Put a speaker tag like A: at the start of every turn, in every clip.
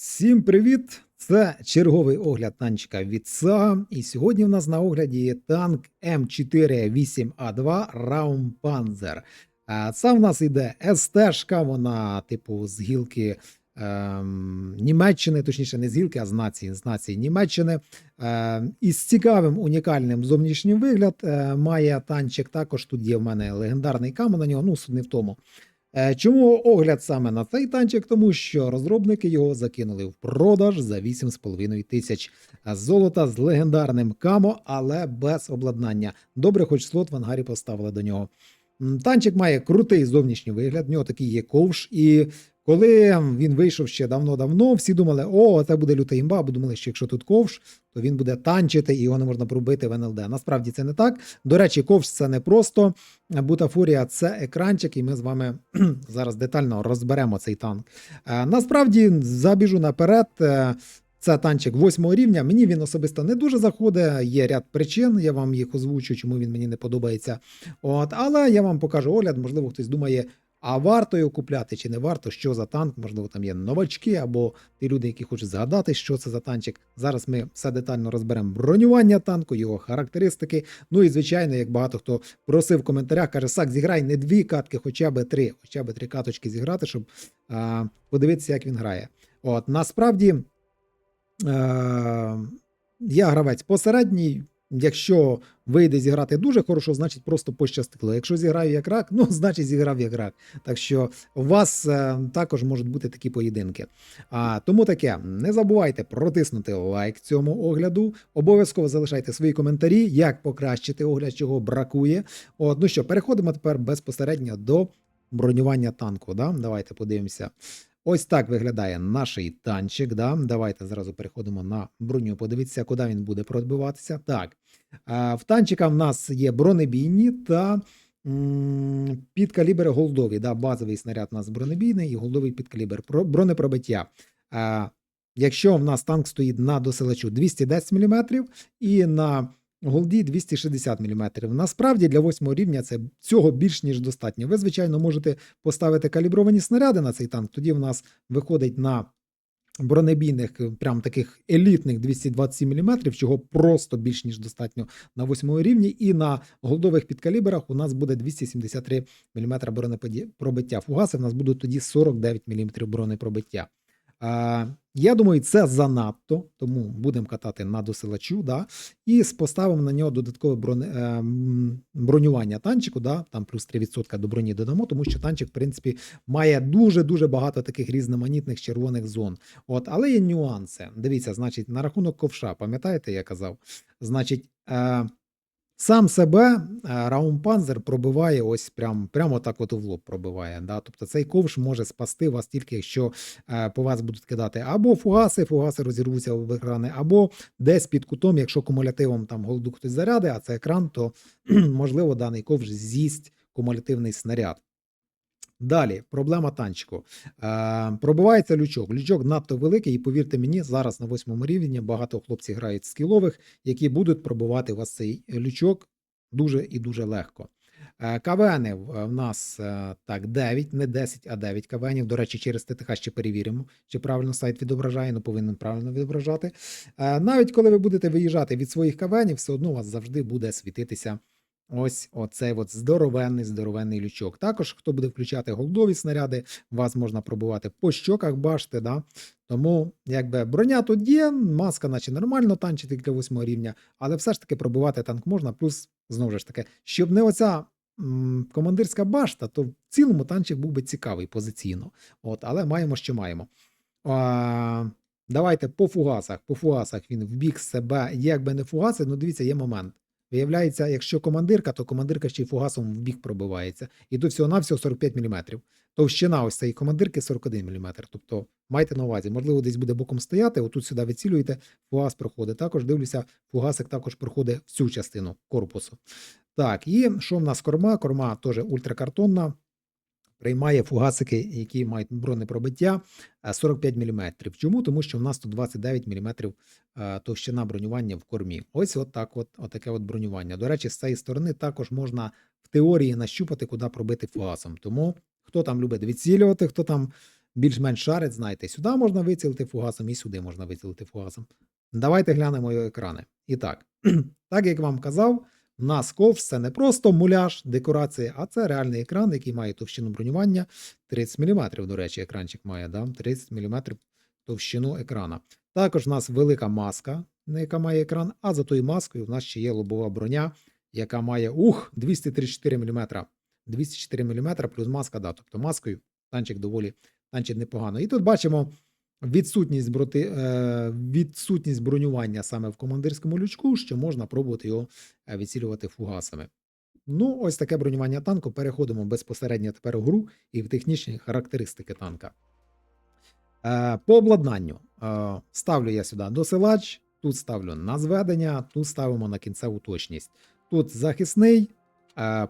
A: Всім привіт! Це черговий огляд танчика від САГА. І сьогодні в нас на огляді є танк М48А2 Раумпанзер. А Це в нас йде СТ-шка, вона, типу, з гілки ем, Німеччини, точніше, не з гілки, а з нації, з нації Німеччини. Ем, із цікавим унікальним зовнішнім вигляд е, має танчик. Також тут є в мене легендарний камень на нього, ну, не в тому. Е, Чому огляд саме на цей танчик? Тому що розробники його закинули в продаж за 8,5 тисяч золота з легендарним камо, але без обладнання. Добре, хоч слот в ангарі поставили до нього. Танчик має крутий зовнішній вигляд, в нього такий є ковш. І коли він вийшов ще давно-давно, всі думали, о, це буде люта імба, бо думали, що якщо тут ковш, то він буде танчити і його не можна пробити в НЛД. Насправді це не так. До речі, ковш це не просто бутафорія, це екранчик, і ми з вами зараз детально розберемо цей танк. Е, Насправді забіжу наперед. е, Це танчик восьмого рівня. Мені він особисто не дуже заходить. Є ряд причин. Я вам їх озвучу, чому він мені не подобається. От, але я вам покажу огляд. Можливо, хтось думає, а варто його купляти чи не варто, що за танк, можливо, там є новачки або ті люди, які хочуть згадати, що це за танчик. Зараз ми все детально розберемо бронювання танку, його характеристики. Ну і звичайно, як багато хто просив в коментарях, каже: Сак, зіграй не дві катки, хоча б три, хоча б три каточки зіграти, щоб а, подивитися, як він грає. От насправді. Е, я гравець посередній. Якщо вийде зіграти дуже хорошо, значить просто пощастило. Якщо зіграю як рак, ну значить зіграв як рак. Так що у вас е, також можуть бути такі поєдинки. А, тому таке, не забувайте протиснути лайк цьому огляду. Обов'язково залишайте свої коментарі, як покращити огляд, чого бракує. От, ну що, переходимо тепер безпосередньо до бронювання танку. Да? Давайте подивимося. Ось так виглядає наш танчик. Да? Давайте зразу переходимо на броню. Подивіться, куди він буде пробиватися. Так, в танчика в нас є бронебійні та м, підкалібри голдові. Да? Базовий снаряд у нас бронебійний і голдовий підкалібр. Про бронепробиття. Якщо в нас танк стоїть на досилачу 210 мм і на Голді 260 мм. Насправді для восьмого рівня це цього більш ніж достатньо. Ви, звичайно, можете поставити калібровані снаряди на цей танк. Тоді в нас виходить на бронебійних, е, прям таких елітних 227 мм, чого просто більш ніж достатньо на восьмому рівні. І на голдових підкалібрах у нас буде 273 мм бронепробиття. Фугаси в нас будуть тоді 49 мм бронепробиття. А, я думаю, це занадто, тому будемо катати на досилачу, да, і поставимо на нього додаткове е, бронювання танчику, да, там плюс 3% до броні додамо, тому що танчик, в принципі, має дуже-дуже багато таких різноманітних червоних зон. От, але є нюанси. Дивіться, значить, на рахунок ковша, пам'ятаєте, я казав? Значить, е, Сам себе Раумпанзер пробиває ось прям, прямо так от в лоб пробиває. Да? Тобто цей ковш може спасти вас тільки, якщо е, по вас будуть кидати або фугаси, фугаси розірвуться в екрани, або десь під кутом, якщо кумулятивом там голоду хтось заряди, а це екран, то можливо даний ковш з'їсть кумулятивний снаряд. Далі, проблема танчику. Е, пробивається лючок. Лючок надто великий, і повірте мені, зараз на восьмому рівні багато хлопців грають скілових, які будуть пробивати вас цей лючок дуже і дуже легко. Е, КВН в в нас е, так 9, не 10, а 9 КВНів. До речі, через ТТХ ще перевіримо, чи правильно сайт відображає, ну повинен правильно відображати. Е, Навіть коли ви будете виїжджати від своїх КВНів, все одно у вас завжди буде світитися Ось оцей от здоровенний, здоровенний лючок. Також, хто буде включати голдові снаряди, вас можна пробувати по щоках, бачите, да? Тому, якби броня тут є, маска, наче нормально танчити для 8 рівня, але все ж таки пробувати танк можна. Плюс, знову ж таки, щоб не оця командирська башта, то в цілому танчик був би цікавий позиційно. От, але маємо, що маємо. А, давайте по фугасах. По фугасах він в бік себе, якби не фугаси, ну дивіться, є момент. Виявляється, якщо командирка, то командирка ще й фугасом в бік пробивається. І до всього-навсього 45 мм. Товщина ось цієї командирки 41 мм. Тобто майте на увазі, можливо, десь буде боком стояти, отут сюди вицілюєте, фугас проходить. Також дивлюся, фугасик також проходить всю частину корпусу. Так, і що в нас корма? Корма теж ультракартонна. Приймає фугасики, які мають бронепробиття е, 45 мм. Чому? Тому що в нас тут 29 мм е, товщина бронювання в кормі. Ось от от, отаке от бронювання. До речі, з цієї сторони також можна в теорії нащупати, куди пробити фугасом. Тому хто там любить відцілювати, хто там більш-менш шарить, знаєте, сюди можна вицілити фугасом і сюди можна вицілити фугасом. Давайте глянемо екрани. І так, так як вам казав, у нас ковш це не просто муляж, декорація, а це реальний екран, який має товщину бронювання 30 мм. До речі, екранчик має да? 30 мм товщину екрана. Також у нас велика маска, яка має екран, а за тою маскою в нас ще є лобова броня, яка має ух, 234 мм. 204 мм плюс маска, да, тобто маскою танчик доволі танчик непогано. І тут бачимо відсутність, броти, е, відсутність бронювання саме в командирському лючку, що можна пробувати його е, відцілювати фугасами. Ну, ось таке бронювання танку. Переходимо безпосередньо тепер у гру і в технічні характеристики танка. Е, По обладнанню ставлю я сюди досилач, тут ставлю на зведення, тут ставимо на кінцеву точність. Тут захисний,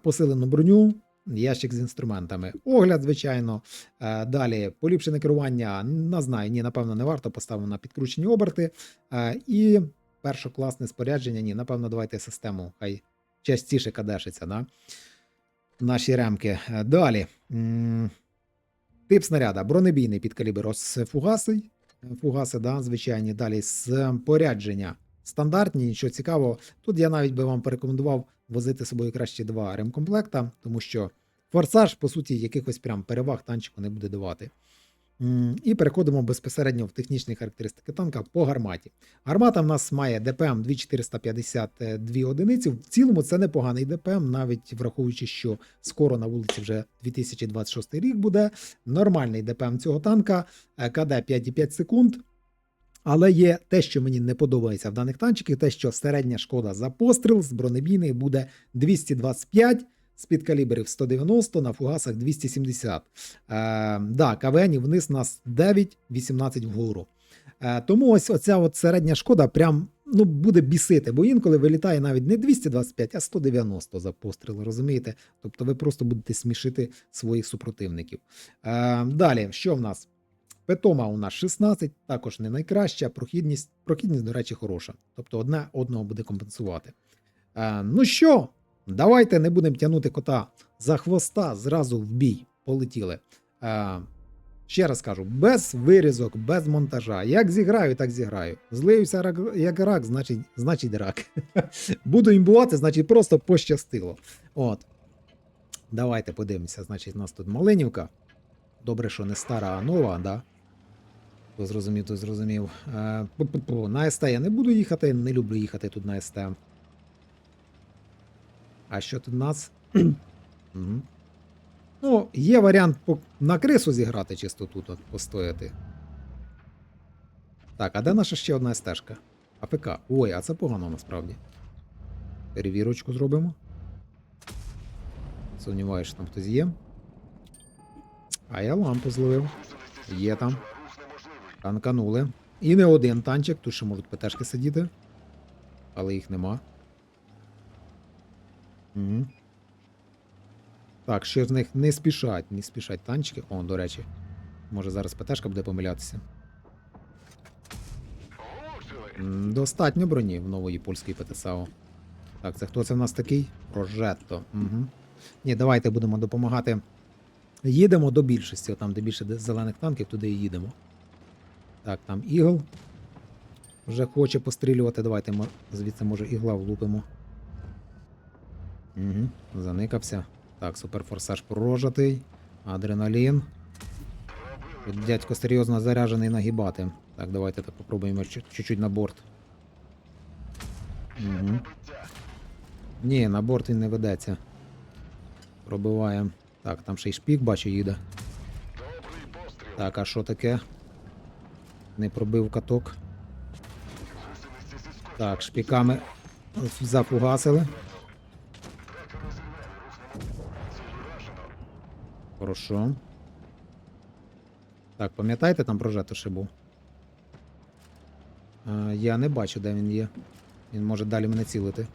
A: посилену броню, ящик з інструментами. Огляд, звичайно. Е, Далі поліпшене керування. Не знаю, ні, напевно, не варто поставимо на підкручені оберти. Е, І першокласне спорядження. Ні, напевно, давайте систему. Хай частіше кадешиться, да? Наші ремки. Е, Далі. Тип снаряда бронебійний під калібр ось фугаси. Фугаси, да, звичайні. Далі спорядження стандартні, нічого цікавого. Тут я навіть би вам порекомендував возити з собою краще два ремкомплекта, тому що форсаж, по суті, якихось прям переваг танчику не буде давати. І переходимо безпосередньо в технічні характеристики танка по гарматі. Гармата в нас має ДПМ 2452 одиниці. В цілому це непоганий ДПМ, навіть враховуючи, що скоро на вулиці вже 2026 рік буде. Нормальний ДПМ цього танка, е, КД 5,5 секунд. Але є те, що мені не подобається в даних танчиках, те, що середня шкода за постріл з бронебійних буде 225, з під калібрів 190, на фугасах 270. Е, да, КВН вниз нас 9-18 вгору. Е, тому ось оця от середня шкода прям ну, буде бісити, бо інколи вилітає навіть не 225, а 190 за постріл, розумієте? Тобто ви просто будете смішити своїх супротивників. Е, далі, що в нас? Петома у нас 16, також не найкраща, прохідність, прохідність, до речі, хороша. Тобто одне одного буде компенсувати. Е, ну що, давайте не будемо тягнути кота за хвоста, зразу в бій. Полетіли. Е, ще раз кажу, без вирізок, без монтажа. Як зіграю, так зіграю. Злився рак, як рак, значить, значить рак. Буду імбувати, значить просто пощастило. От. Давайте подивимося. Значить, у нас тут Малинівка. Добре, що не стара, а нова, да? Хто зрозумів, то зрозумів. Е. На СТ я не буду їхати, не люблю їхати тут на СТ. А що тут у нас? Мгм. Ну, є варіант на крису зіграти, чисто тут от постояти. Так, а де наша ще одна стежка? АПК. Ой, а це погано насправді. Перевірочку зробимо. Сумніваюся, що там хтось є. А я лампу зловив. Є там. Танканули. І не один танчик, тут ще можуть ПТшки сидіти. Але їх нема. Угу. Так, ще з них не спішать, не спішать танчики. О, до речі. Може зараз ПТшка буде помилятися. Достатньо броні в нової польської ПТСАО. Так, це хто це в нас такий? Прожетто. Угу. Ні, давайте будемо допомагати. Їдемо до більшості, там, де більше зелених танків, туди і їдемо. Так, там ігл. Вже хоче пострілювати. Давайте мо- звідси, може, ігла влупимо. Угу, заникався. Так, суперфорсаж прожатий. Адреналін. Дядько серйозно заряджений нагибати. Так, давайте так попробуємо чуть-чуть на борт. Угу. Ні, на борт він не ведеться. Пробиваємо. Так, там ще й шпік, бачу, їде. Так, а що таке? Не пробив каток. Так, шпіками зафугасили. Хорошо. Так, пам'ятаєте, там прожето ще був? А, я не бачу, де він є. Він може далі мене цілити.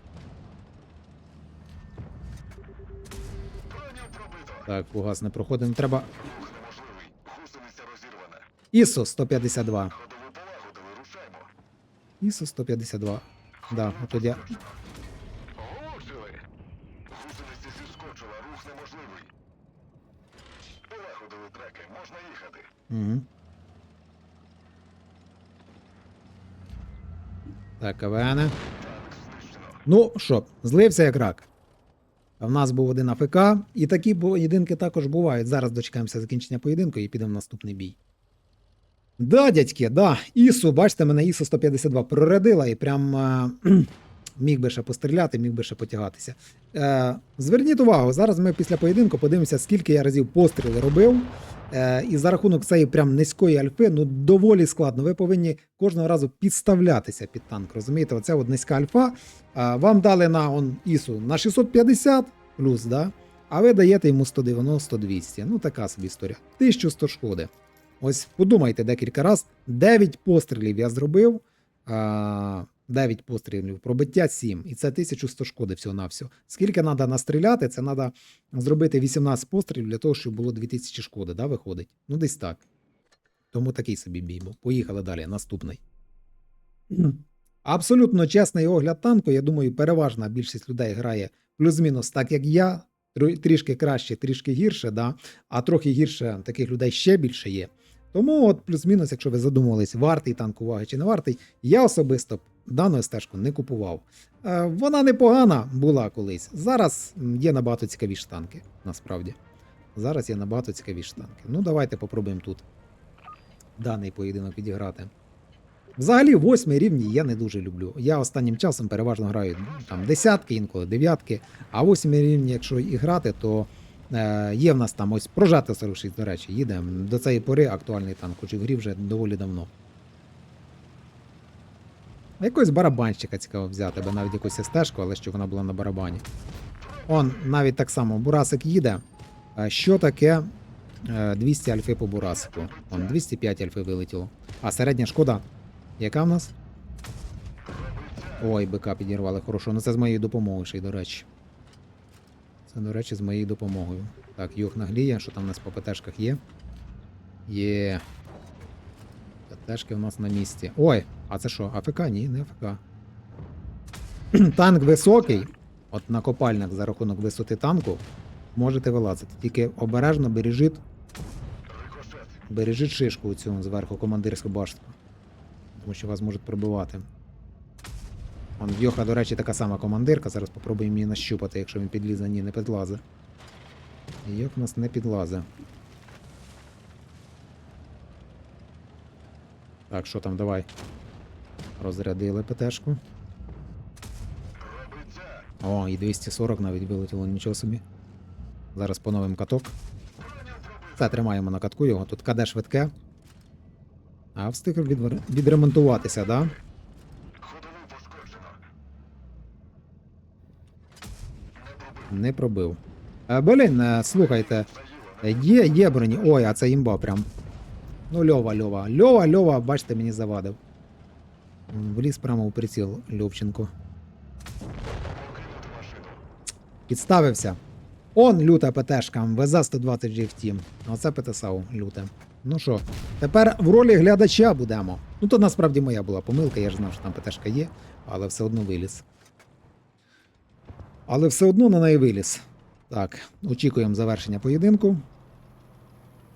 A: Так, фугас не проходить. Ну, Треба. ISO 152. ISO 152. Да, от я.
B: Влучили! Гусениця зіскочила, рух неможливий. Полагодили треки, можна їхати.
A: Угу. Так, КВН. Ну що, злився як рак. В нас був один АФК, і такі поєдинки також бувають. Зараз дочекаємося закінчення поєдинку і підемо в наступний бій. Да, дядьки, да. Ісу, бачите, мене Ісу 152 проредила і прям е, міг би ще постріляти, міг би ще потягатися. Е, зверніть увагу, зараз ми після поєдинку подивимося, скільки я разів постріли робив. Е, і за рахунок цієї прям низької альфи, ну доволі складно. Ви повинні кожного разу підставлятися під танк. Розумієте, оце от низька альфа. А, вам дали на он, ісу на 650 плюс, да? а ви даєте йому 190-200. Ну, така собі історія. 1100 шкоди. Ось подумайте декілька разів. 9 пострілів я зробив. А, 9 пострілів, пробиття 7. І це 1100 шкоди всього-навсього. Скільки треба настріляти, це треба зробити 18 пострілів для того, щоб було 2000 шкоди, да, виходить? Ну, десь так. Тому такий собі бій був. Поїхали далі. Наступний. Абсолютно чесний огляд танку. Я думаю, переважна більшість людей грає плюс-мінус так, як я. Трішки краще, трішки гірше, да? а трохи гірше таких людей ще більше є. Тому, от плюс-мінус, якщо ви задумувались, вартий танк уваги чи не вартий, я особисто дану стежку не купував. Е, вона непогана була колись. Зараз є набагато цікавіші танки, насправді. Зараз є набагато цікавіші танки. Ну, давайте попробуємо тут даний поєдинок відіграти. Взагалі, восьмий рівні я не дуже люблю. Я останнім часом переважно граю там десятки, інколи дев'ятки. А восьмий рівні, якщо і грати, то е, є в нас там ось прожати 46, до речі, їде. До цієї пори актуальний танк, хоч і в грі вже доволі давно. Якогось барабанщика цікаво взяти, або навіть якусь стежку, але щоб вона була на барабані. Он навіть так само Бурасик їде. Е, Що таке е, 200 альфи по Бурасику? Он 205 альфи вилетіло. А середня шкода яка в нас? Ой, БК підірвали хорошо. Ну це з моєю допомогою ще й, до речі. Це, до речі, з моєю допомогою. Так, Юг нагліє, що там у нас по ПТшках є? Є. ПТшки у нас на місці. Ой, а це що? АФК? Ні, не АФК. Танк високий. От на копальник за рахунок висоти танку можете вилазити. Тільки обережно бережіть, бережіть шишку цю зверху командирську башту. Тому що вас можуть пробивати. Он в Йоха, до речі, така сама командирка. Зараз попробуємо її нащупати, якщо він підлізе. Ні, не підлазе. Йох у нас не підлазе. Так, що там, давай. Розрядили ПТшку. О, і 240 навіть вилетіло, нічого собі. Зараз поновим каток. Це тримаємо на катку його. Тут КД швидке. А встиг відвер- відремонтуватися, да? Не пробив. Е, блін, е, слухайте. Є, є броні. Ой, а це імба прям. Ну, Льова, Льова. Льова, Льова, бачите, мені завадив. Вліз прямо у приціл Льовченко. Підставився. Он люта ПТшка, ВЗ 120 GFT. Оце ПТСАУ люте. Ну що, тепер в ролі глядача будемо. Ну то насправді моя була помилка, я ж знав, що там ПТшка є, але все одно виліз. Але все одно на неї виліз. Так, очікуємо завершення поєдинку.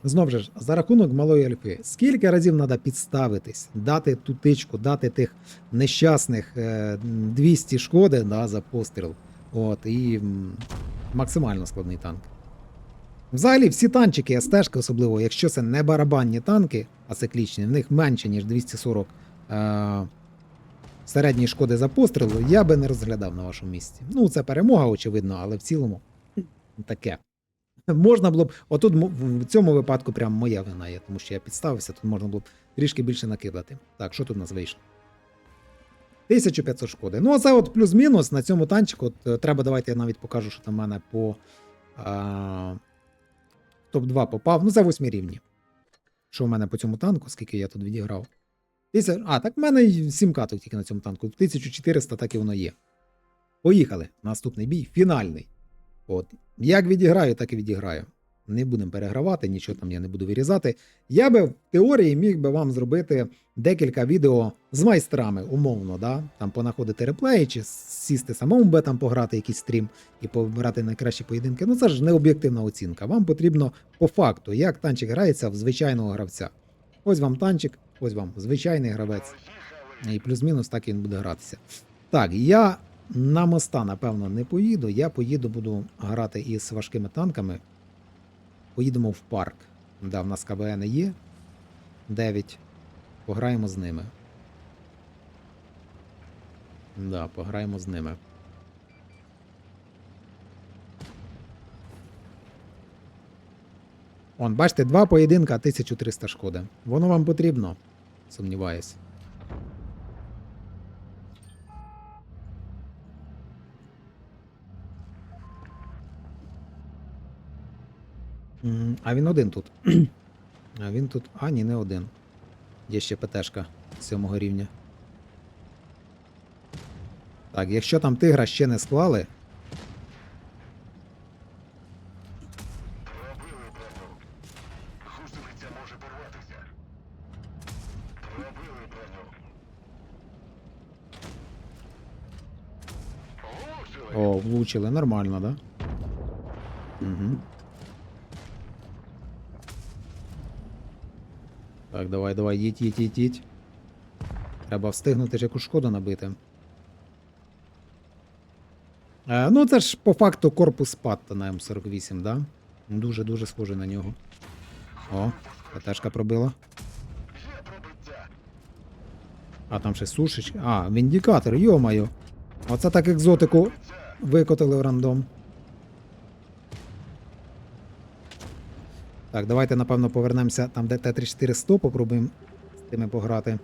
A: Знову ж, за рахунок малої альфи, скільки разів треба підставитись, дати ту тичку, дати тих нещасних е, 200 шкоди да, за постріл. От, і максимально складний танк. Взагалі, всі танчики, СТ-шки, особливо, якщо це не барабанні танки, а циклічні, в них менше, ніж 240 е- середньої шкоди за постріл, я би не розглядав на вашому місці. Ну, це перемога, очевидно, але в цілому таке. Можна було б, отут в цьому випадку прям моя вина є, тому що я підставився, тут можна було б трішки більше накидати. Так, що тут у нас вийшло? 1500 шкоди. Ну, оце от плюс-мінус на цьому танчику. От, е, треба, давайте я навіть покажу, що там в мене по а, топ-2 попав. Ну, це восьмі рівні. Що в мене по цьому танку, скільки я тут відіграв? А, так в мене 7 каток тільки на цьому танку. 1400 так і воно є. Поїхали. Наступний бій, фінальний. От. Як відіграю, так і відіграю. Не будемо перегравати, нічого там я не буду вирізати. Я би в теорії міг би вам зробити декілька відео з майстрами, умовно, да? там понаходити реплеї, чи сісти самому би там пограти якийсь стрім і побирати найкращі поєдинки. Ну це ж не об'єктивна оцінка. Вам потрібно по факту, як танчик грається в звичайного гравця. Ось вам танчик, ось вам звичайний гравець. І плюс-мінус так він буде гратися. Так, я на моста, напевно, не поїду. Я поїду, буду грати із важкими танками. Поїдемо в парк. Да, в нас КВН є. 9. Пограємо з ними. Да, пограємо з ними. Он, бачите, два поєдинка, 1300 шкоди. Воно вам потрібно, сумніваюсь. А він один тут. А він тут. А, ні, не один. Є ще ПТшка сьомого рівня. Так, якщо там тигра ще не склали. О, влучили, нормально, да? Угу. Так, давай, давай, їдь, їдь, їдь, їдь. Треба встигнути ж яку шкоду набити. Е, ну, це ж по факту корпус Патта на М48, да? Дуже-дуже схожий на нього. О, ПТшка пробила. А там ще сушич. А, віндикатор, йо-моє. Оце так екзотику викотили в рандом. Так, давайте, напевно, повернемося там, де Т-3400, попробуємо з тими пограти.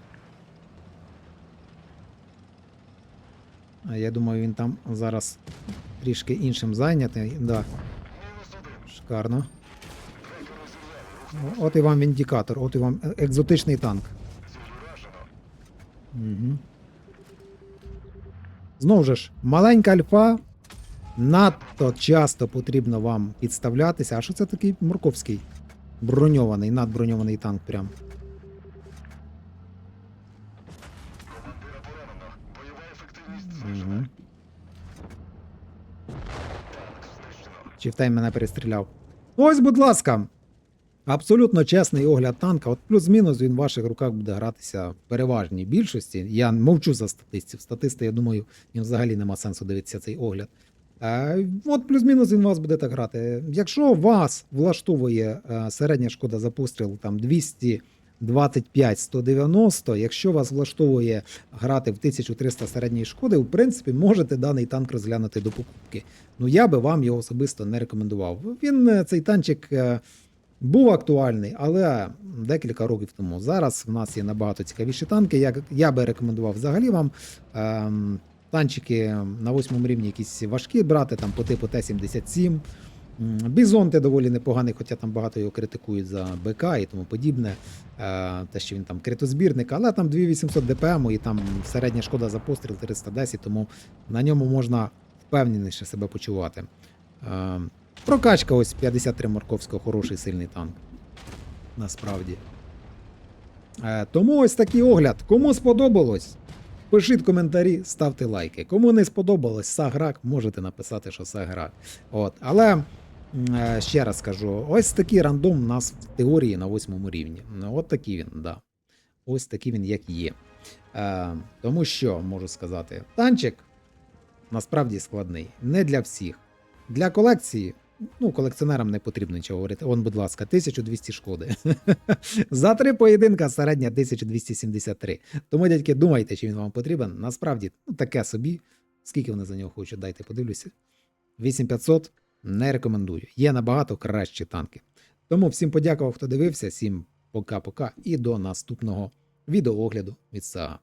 A: Я думаю, він там зараз трішки іншим зайнятий. Да, шикарно. От і вам віндикатор, от і вам екзотичний танк. Угу. Знову ж, маленька альфа. Надто часто потрібно вам підставлятися. А що це такий морковський? Броньований, надброньований танк прям. Угу. Чифтай мене перестріляв. Ось, будь ласка. Абсолютно чесний огляд танка. От плюс-мінус він в ваших руках буде гратися в переважній більшості. Я мовчу за статистів. Статисти, я думаю, їм взагалі нема сенсу дивитися цей огляд. Е, от плюс-мінус він вас буде так грати. Якщо вас влаштовує е, середня шкода за постріл там 225-190, якщо вас влаштовує грати в 1300 середньої шкоди, в принципі, можете даний танк розглянути до покупки. Ну я би вам його особисто не рекомендував. Він е, цей танчик був актуальний, але декілька років тому. Зараз в нас є набагато цікавіші танки. Я, я би рекомендував взагалі вам ем, танчики на восьмому рівні якісь важкі брати, там по типу Т-77. Бізонти доволі непоганий, хоча там багато його критикують за БК і тому подібне. Е, те, що він там критозбірник, але там 2800 ДПМ і там середня шкода за постріл 310, тому на ньому можна впевненіше себе почувати. Е, прокачка ось 53 Марковського, хороший сильний танк. Насправді. Е, тому ось такий огляд. Кому сподобалось, пишіть коментарі, ставте лайки. Кому не сподобалось Саграк, можете написати, що Саграк. От. Але е, ще раз скажу: ось такий рандом у нас в теорії на восьмому рівні. От такий він, да. Ось такий він, як є. Е, тому що можу сказати, танчик насправді складний. Не для всіх. Для колекції. Ну, колекціонерам не потрібно нічого говорити. Он, будь ласка, 1200 шкоди. За три поєдинка середня 1273. Тому, дядьки, думайте, чи він вам потрібен. Насправді, ну, таке собі. Скільки вони за нього хочуть, дайте подивлюся. 8500 не рекомендую. Є набагато кращі танки. Тому всім подякував, хто дивився, всім пока-пока і до наступного відеоогляду від САА.